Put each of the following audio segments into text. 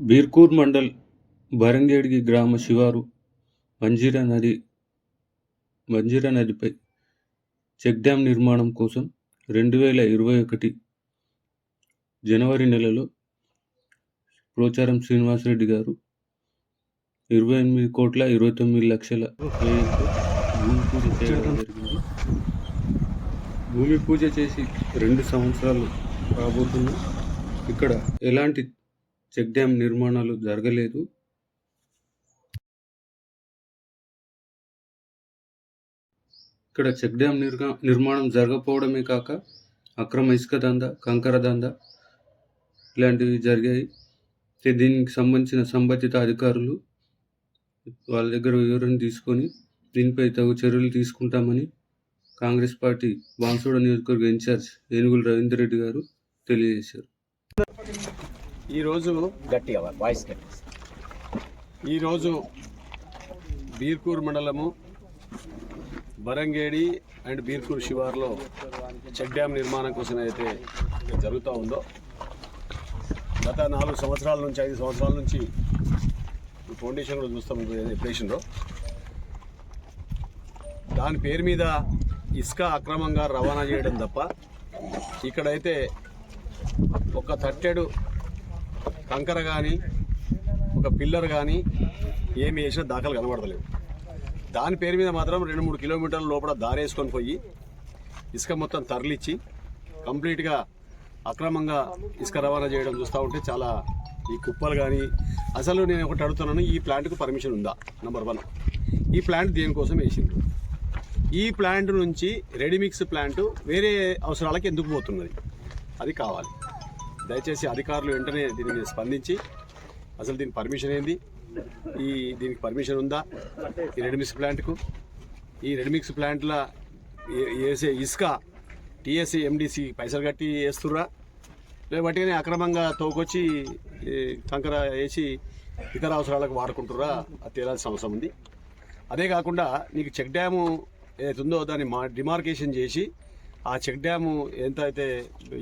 బీర్కూర్ మండల్ బరంగేడిగి గ్రామ శివారు మంజీరా నది మంజీరా నదిపై చెక్ డ్యాం నిర్మాణం కోసం రెండు వేల ఇరవై ఒకటి జనవరి నెలలో ప్రోచారం శ్రీనివాసరెడ్డి గారు ఇరవై ఎనిమిది కోట్ల ఇరవై తొమ్మిది లక్షల భూమి పూజ చేయడం జరిగింది. భూమి పూజ చేసి రెండు సంవత్సరాలు రాబోతున్నా ఇక్కడ ఎలాంటి చెక్ డ్యాం నిర్మాణాలు జరగలేదు. ఇక్కడ చెక్ డ్యాం నిర్గా నిర్మాణం జరగకపోవడమే కాక అక్రమ ఇసుక దంద కంకర దంద ఇలాంటివి జరిగాయి. దీనికి సంబంధించిన సంబంధిత అధికారులు వాళ్ళ దగ్గర వివరణ తీసుకొని దీనిపై తగు చర్యలు తీసుకుంటామని కాంగ్రెస్ పార్టీ బాన్సోడ నియోజకవర్గ ఇన్ఛార్జ్ ఏనుగుల రవీందర్ రెడ్డి గారు తెలియజేశారు. ఈరోజు గట్టిగా వాయిస్ గట్టి. ఈరోజు బీర్కూర్ మండలము బరంగేడి అండ్ బీర్కూర్ శివార్లో చెక్ డ్యామ్ నిర్మాణం కోసం అయితే జరుగుతూ ఉందో గత నాలుగు సంవత్సరాల నుంచి ఐదు సంవత్సరాల నుంచి ఫౌండేషన్ కూడా చూస్తాం ఎప్పుడేషన్లో దాని పేరు మీద ఇసుక అక్రమంగా రవాణా చేయడం తప్ప ఇక్కడైతే ఒక తట్టెడు కంకర కానీ ఒక పిల్లర్ కానీ ఏమి వేసినా దాఖలు కనబడతలేవు. దాని పేరు మీద మాత్రం రెండు మూడు కిలోమీటర్ల లోపల దారేసుకొని పోయి ఇసుక మొత్తం తరలిచ్చి కంప్లీట్గా అక్రమంగా ఇసుక రవాణా చేయడం చూస్తూ ఉంటే చాలా ఈ కుప్పలు కానీ అసలు నేను ఒకటి అడుగుతున్నాను ఈ ప్లాంట్కు పర్మిషన్ ఉందా? నెంబర్ వన్ ఈ ప్లాంట్ దేనికోసం వేసిండ్రు? ఈ ప్లాంట్ నుంచి రెడీమిక్స్ ప్లాంట్ వేరే అవసరాలకు ఎందుకు పోతున్నది? అది కావాలి. దయచేసి అధికారులు వెంటనే దీనిని స్పందించి అసలు దీని పర్మిషన్ ఏంది? ఈ దీనికి పర్మిషన్ ఉందా? ఈ రెడ్మిక్స్ ప్లాంట్కు? ఈ రెడ్మిక్స్ ప్లాంట్ల వేసే ఇసుక టీఎస్సీ ఎండిసి పైసలు కట్టి వేస్తుర్రా? లేకపోతే అక్రమంగా తోకొచ్చి కంకర వేసి ఇతర అవసరాలకు వాడుకుంటుర్రా? అది తేలాల్సిన అవసరం ఉంది. అదే కాకుండా నీకు చెక్ డ్యాము ఏదైతుందో దాన్ని మా డిమార్కేషన్ చేసి ఆ చెక్ డ్యాము ఎంత అయితే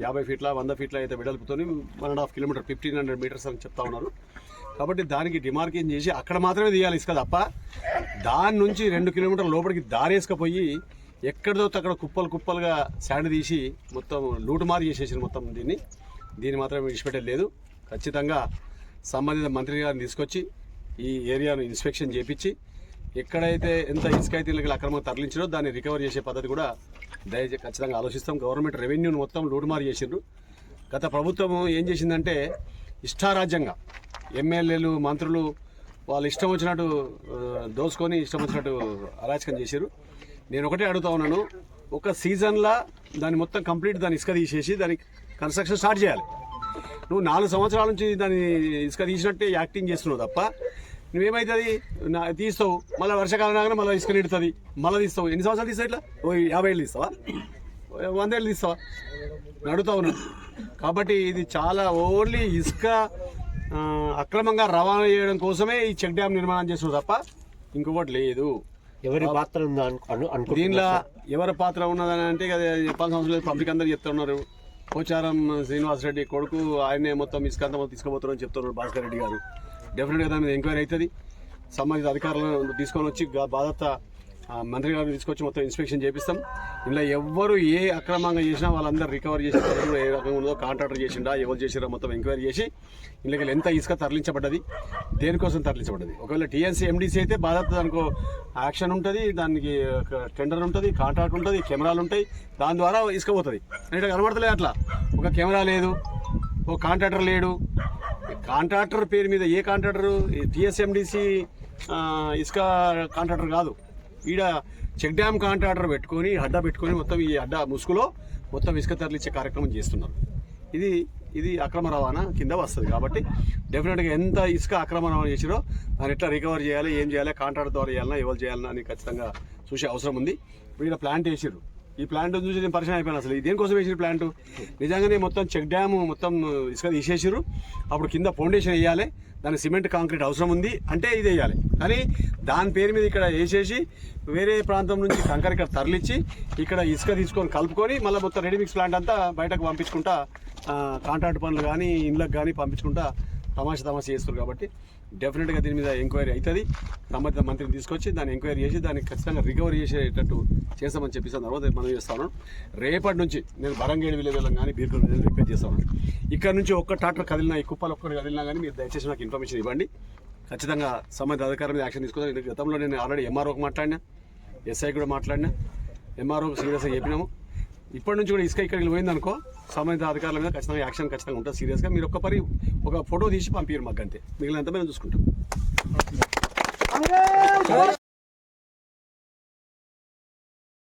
యాభై ఫీట్ల వంద ఫీట్ల అయితే వెడల్పుతోని one and half kilometre fifteen hundred metres అని చెప్తా ఉన్నారు. కాబట్టి దానికి డిమార్కింగ్ చేసి అక్కడ మాత్రమే తీయాలి ఇసుక తప్ప దాని నుంచి రెండు కిలోమీటర్ల లోపలికి దారేసుకపోయి ఎక్కడిదో అక్కడ కుప్పలు కుప్పలుగా శాండ్ తీసి మొత్తం లూటుమారు చేసేసారు మొత్తం దీన్ని. దీన్ని మాత్రం విడిచిపెట్టలేదు ఖచ్చితంగా సంబంధిత మంత్రి గారిని తీసుకొచ్చి ఈ ఏరియాను ఇన్స్పెక్షన్ చేపించి ఎక్కడైతే ఎంత ఇసుక అయితే ఇళ్ళకి అక్రమంగా తరలించారో దాన్ని రికవర్ చేసే పద్ధతి కూడా దయచేసి ఖచ్చితంగా ఆలోచిస్తాం. గవర్నమెంట్ రెవెన్యూను మొత్తం లూటుమారు చేసిండ్రు. గత ప్రభుత్వం ఏం చేసిందంటే ఇష్టారాజ్యంగా ఎమ్మెల్యేలు మంత్రులు వాళ్ళు ఇష్టం వచ్చినట్టు దోసుకొని ఇష్టం వచ్చినట్టు అరాచకం చేశారు నేను ఒకటే అడుగుతా ఉన్నాను. ఒక సీజన్లా దాన్ని మొత్తం కంప్లీట్ దాన్ని ఇసుక తీసేసి దానికి కన్స్ట్రక్షన్ స్టార్ట్ చేయాలి. నువ్వు నాలుగు సంవత్సరాల నుంచి దాన్ని ఇసుక తీసినట్టే యాక్టింగ్ చేస్తున్నావు తప్ప నువ్వేమవుతుంది నా తీస్తావు. మళ్ళీ వర్షాకాలం రాగానే మళ్ళీ ఇసుక నిడుతుంది మళ్ళీ తీస్తావు. ఎన్ని సంవత్సరాలు తీస్తావు ఇట్లా? ఓ యాభై ఏళ్ళు తీస్తావా? ఓ వంద ఏళ్ళు తీస్తావా? నడుతా ఉన్నాను కాబట్టి ఇది చాలా ఓన్లీ ఇసుక అక్రమంగా రవాణా చేయడం కోసమే ఈ చెక్ డ్యామ్ నిర్మాణం చేస్తున్నావు తప్ప ఇంకొకటి లేదు. ఎవరి పాత్ర ఉందో దీనిలో ఎవరి పాత్ర ఉన్నదని అంటే చెప్పాల్సిన అవసరం లేదు. పబ్లిక్ అందరు చెప్తున్నారు. పోచారం శ్రీనివాసరెడ్డి కొడుకు ఆయనే మొత్తం ఇసుక అంతా మొత్తం తీసుకుపోతారని చెప్తున్నారు భాస్కర్ రెడ్డి గారు. డెఫినెట్గా దాని మీద ఎంక్వైరీ అవుతుంది. సంబంధిత అధికారులను తీసుకొని వచ్చి గా- బాధ్యత మంత్రి గారిని తీసుకొచ్చి మొత్తం ఇన్స్పెక్షన్ చేపిస్తాం. ఇలా ఎవ్వరు ఏ అక్రమంగా చేసినా వాళ్ళందరూ రికవర్ చేసిన పద్ధతులు ఏ రకంగా ఉందో కాంట్రాక్టర్ చేసిండా ఎవరు చేసిరా మొత్తం ఎంక్వైరీ చేసి ఇందులో ఎంత ఇసుక తరలించబడ్డది దేనికోసం తరలించబడ్డది. ఒకవేళ టీఎన్సీ ఎండీసీ అయితే బాధ్యత దానికి యాక్షన్ ఉంటుంది దానికి ఒక టెండర్ ఉంటుంది కాంట్రాక్ట్ ఉంటుంది కెమెరాలు ఉంటాయి దాని ద్వారా ఇసుక పోతుంది. అంటే కనబడతలేదు అట్లా. ఒక కెమెరా లేదు ఒక కాంట్రాక్టర్ లేడు కాంట్రాక్టర్ పేరు మీద ఏ కాంట్రాక్టర్? టీఎస్ఎండిసి ఇసుక కాంట్రాక్టర్ కాదు. ఈడ చెక్ డ్యామ్ కాంట్రాక్టర్ పెట్టుకొని అడ్డా పెట్టుకొని మొత్తం ఈ అడ్డా ముసుగులో మొత్తం ఇసుక తరలిచ్చే కార్యక్రమం చేస్తున్నారు. ఇది ఇది అక్రమ రవాణా కింద వస్తుంది కాబట్టి డెఫినెట్గా ఎంత ఇసుక అక్రమ రవాణా చేసిరో దాన్ని ఎట్లా రికవర్ చేయాలి ఏం చేయాలి కాంట్రాక్ట్ ద్వారా చేయాలన్నా ఎవరు చేయాలన్నా అని ఖచ్చితంగా చూసే అవసరం ఉంది. ఇప్పుడు ప్లాంట్ వేసిర్రు ఈ ప్లాంట్ చూసి నేను పరిచయం అయిపోయాను అసలు. దేనికోసం వేసిన ప్లాంట్ నిజంగానే మొత్తం చెక్ డ్యామ్ మొత్తం ఇసుక తీసేసారు అప్పుడు కింద ఫౌండేషన్ వేయాలి. దానికి సిమెంట్ కాంక్రీట్ అవసరం ఉంది. అంటే ఇది వేయాలి. కానీ దాని పేరు మీద ఇక్కడ వేసేసి వేరే ప్రాంతం నుంచి కంకర ఇక్కడ తరలిచ్చి ఇక్కడ ఇసుక తీసుకొని కలుపుకొని మళ్ళీ మొత్తం రెడీమిక్స్ ప్లాంట్ అంతా బయటకు పంపించుకుంటా కాంట్రాక్ట్ పనులు కానీ ఇండ్లకు కానీ పంపించుకుంటా తమాషా తమాషా చేస్తారు కాబట్టి డెఫినెట్గా దీని మీద ఎంక్వైరీ అవుతుంది. సంబంధిత మంత్రిని తీసుకొచ్చి దాన్ని ఎంక్వైరీ చేసి దాన్ని ఖచ్చితంగా రికవరీ చేసేటట్టు చేస్తామని చెప్పి తర్వాత మనం చేస్తాను రేపటి నుంచి నేను బరంగేడి విలేజ్లో కానీ బీర్కల్ విలేజ్ రిక్వెస్ట్ చేస్తాను ఇక్కడ నుంచి ఒక్క ట్రాక్టర్ కదిలినా ఈ కుప్పలు ఒక్కటి కదిలినా కానీ మీరు దయచేసి నాకు ఇన్ఫర్మేషన్ ఇవ్వండి. ఖచ్చితంగా సంబంధిత అధికారం మీద యాక్షన్ తీసుకుంటాం గతంలో నేను ఆల్రెడీ ఎంఆర్ఓకి మాట్లాడినా ఎస్ఐ కూడా మాట్లాడినా ఎంఆర్ఓకి సీరియస్గా చెప్పినాము. ఇప్పటి నుంచి కూడా ఇసుక ఇక్కడికి పోయిందనుకో సంబంధిత అధికారుల మీద ఖచ్చితంగా యాక్షన్ ఖచ్చితంగా ఉంటుంది సీరియస్గా. మీరు ఒక్క పరి ఒక ఫోటో తీసి పంపించారు మాకు అంతే. మిగిలినంత మేము చూసుకుంటాం.